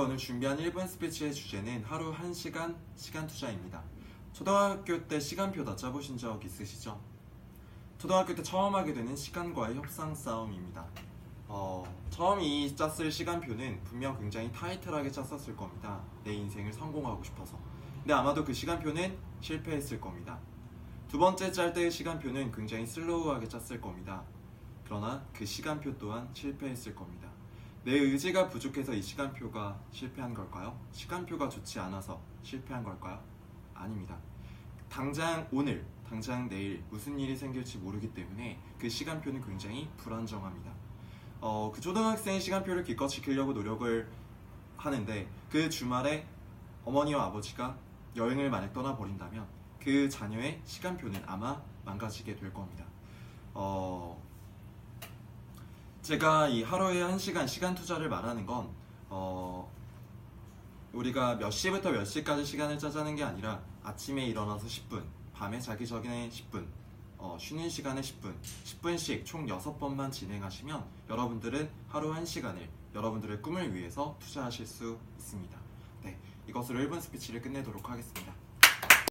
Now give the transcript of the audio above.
오늘 준비한 1분 스피치의 주제는 하루 1시간 시간 투자입니다. 초등학교 때 시간표 다 짜보신 적 있으시죠? 초등학교 때 처음 하게 되는 시간과의 협상 싸움입니다. 어, 처음 이 짰을 시간표는 분명 굉장히 타이틀하게 짰었을 겁니다. 내 인생을 성공하고 싶어서. 근데 아마도 그 시간표는 실패했을 겁니다. 두 번째 짤 때의 시간표는 굉장히 슬로우하게 짰을 겁니다. 그러나 그 시간표 또한 실패했을 겁니다. 내 의지가 부족해서 이 시간표가 실패한 걸까요? 시간표가 좋지 않아서 실패한 걸까요? 아닙니다. 당장 오늘, 당장 내일 무슨 일이 생길지 모르기 때문에 그 시간표는 굉장히 불안정합니다. 어, 그 초등학생 시간표를 기껏 지키려고 노력을 하는데 그 주말에 어머니와 아버지가 여행을 만약 떠나버린다면 그 자녀의 시간표는 아마 망가지게 될 겁니다. 어, 제가 이 하루에 한 시간 시간 투자를 말하는 건 어, 우리가 몇 시부터 몇 시까지 시간을 짜자는 게 아니라 아침에 일어나서 10분, 밤에 자기 전에 10분, 어, 쉬는 시간에 10분, 10분씩 총 6번만 진행하시면 여러분들은 하루 한 시간을 여러분들의 꿈을 위해서 투자하실 수 있습니다. 네, 이것으로 1분 스피치를 끝내도록 하겠습니다.